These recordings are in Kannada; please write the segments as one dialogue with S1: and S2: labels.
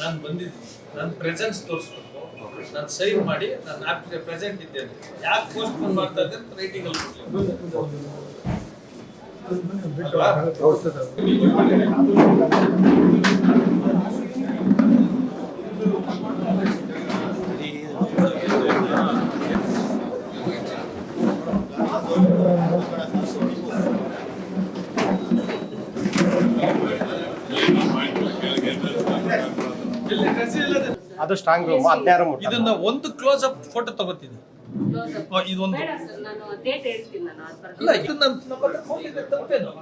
S1: ನಾನು ಬಂದಿದ್ದೀನಿ. ನನ್ನ ಪ್ರೆಸೆನ್ಸ್ ತೋರಿಸ್ಬೇಕು. ನಾನು ಸೈನ್ ಮಾಡಿ ನಾನು ಆಫೀಸ್ ಪ್ರೆಸೆಂಟ್ ಇದ್ದೇನೆ ಯಾಕೆ ಪೋಸ್ಟ್ ಪೋನ್ ಮಾಡ್ತಾ ಇದ್ದೆ ಅಂತ ರೈಟಿಂಗ್ ಅಲ್ಲಿ ಕೊಡ್ಲಿ.
S2: ಅದು ಸ್ಟ್ರಾಂಗ್ ರೂಮ್ ಹದಿನಾರು
S1: ಇದನ್ನ ಒಂದು ಕ್ಲೋಸ್ ಅಪ್ ಫೋಟೋ ತಗೋತೀನಿ. ಇದೊಂದು. ಇದು ನನ್ನ ತಪ್ಪೇನು?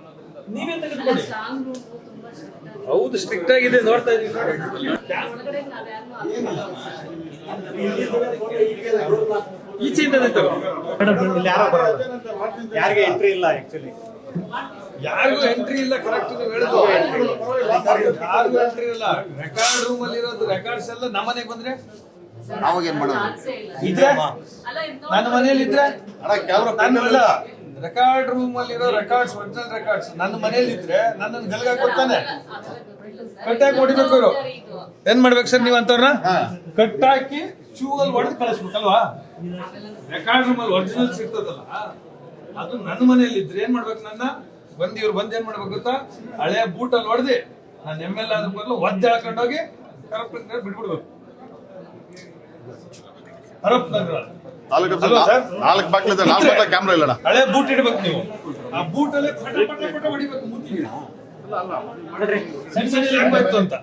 S1: ನೀವೇ ತೆಗೆದುಕೊಳ್ಳಿ. ಹೌದು ಸ್ಟ್ರಿಕ್ಟ್ ಆಗಿದೆ ನೋಡ್ತಾ ಇದೀವಿ
S2: ಈಚೆಯಿಂದ ಯಾರೋ ಬರೋದು ಯಾರಿಗೆ ಎಂಟ್ರಿ ಇಲ್ಲ ಆಕ್ಚುಲಿ
S1: ಯಾರಿಗೂ ಎಂಟ್ರಿ ಇಲ್ಲ ಕರೆಕ್ಟ್ ನೀವು ಹೇಳುದು ಯಾರಿಗೂ ಎಂಟ್ರಿ ಇಲ್ಲ. ರೆಕಾರ್ಡ್ ರೂಮ್ ಅಲ್ಲಿ ಇರೋದು ರೆಕಾರ್ಡ್ಸ್ ಎಲ್ಲ ನಮ್ಮನೆಗೆ ಬಂದ್ರೆ?
S3: ಅವಾಗ ಏನ್ ಮಾಡೋದು?
S4: ಇದ್ರೆ?
S1: ನನ್ನ ಮನೇಲಿ ಇದ್ರೆ? ರೆಕಾರ್ಡ್ ರೂಮ್ ಅಲ್ಲಿ ಇರೋ ರೆಕಾರ್ಡ್ಸ್ ಒರಿಜಿನಲ್ ರೆಕಾರ್ಡ್ಸ್ ನನ್ನ ಮನೇಲಿ ಇದ್ರೆ ನನ್ನನ್ನು ಗಲ್ಗಾಕ್ ಕೊಡ್ತಾನೆ ಕಟ್ಟಾಕಿ ಹೊಡಿಬೇಕು ಇವರು. ಏನ್ ಮಾಡ್ಬೇಕು ಸರ್ ನೀವು ಅಂತವ್ರನ್ನ? ಕಟ್ಟಾಕಿ ಶೂ ಅಲ್ಲಿ ಹೊಡೆದು ಕಳಿಸ್ಬೇಕಲ್ವಾ? ರೆಕಾರ್ಡ್ ರೂಮ್ ಅಲ್ಲಿ ಒರಿಜಿನಲ್ ಸಿಗ್ತದಲ್ಲ ಅದು ನನ್ನ ಮನೇಲಿ ಇದ್ರೆ ಏನ್ ಮಾಡ್ಬೇಕು ನನ್ನ? ಬಂದ್ ಇವ್ರು ಬಂದ್ ಏನ್ ಮಾಡ್ಬೇಕು ಗೊತ್ತಾ? ಹಳೆ ಬೂಟ್ ಅಲ್ಲಿ ಹೊಡೆದಿ ನಾನು ಎಂ ಎಲ್ ಆದ್ರೂ ಬರಲು ಒದ್ದೆ ಎಳ್ಕೊಂಡೋಗಿ ಕರಪ್ಟ ಬಿಟ್ಬಿಡ್ಬೇಕು. ಹರಪ್ ನಗರ.
S3: ನಾಲ್ಕು
S1: ಅಲ್ವಾ ಸರ್?
S3: ನಾಲ್ಕು ಬಾಕ್ಲಿದೆ ನಾಲ್ಕು ಬಾಕ್ಲ ಕ್ಯಾಮ್ರಾ ಇಲ್ಲಣ್ಣ.
S1: ಹಳೆ ಬೂಟ್ ಇಡ್ಬೇಕು ನೀವು. ಆ ಬೂಟ್ ಅಲ್ಲೇ ಪಟ ಪಟ ಪಟ ಹೊಡಿಬೇಕು ಮುತ್ತಿಗೆ ಸಣ್ಣ ಸಣ್ಣ ಲಿಂಬು ಇತ್ತು ಅಂತ.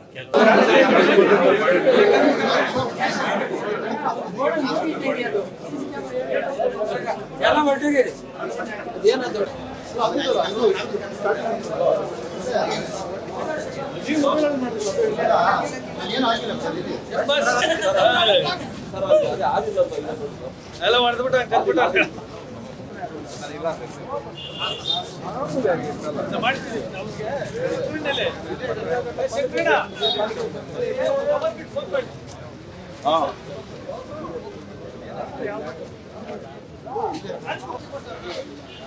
S1: ಎಲ್ಲ ಎಲ್ಲ ಮಾಡಿದ್ಬಿಟ್ಟು ಕಲ್ಬಿಟ್ಟು ಮಾಡ್ತೀವಿ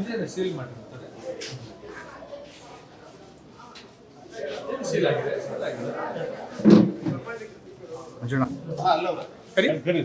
S1: ಇದೇನು ಸೀಲ್ ಮಾಡಿರ್ತಾರೆ. ಸೀಲ್ ಆಗಿದೆ? ಸೀಲ್ ಆಗಿದೆ. ಕರಿ.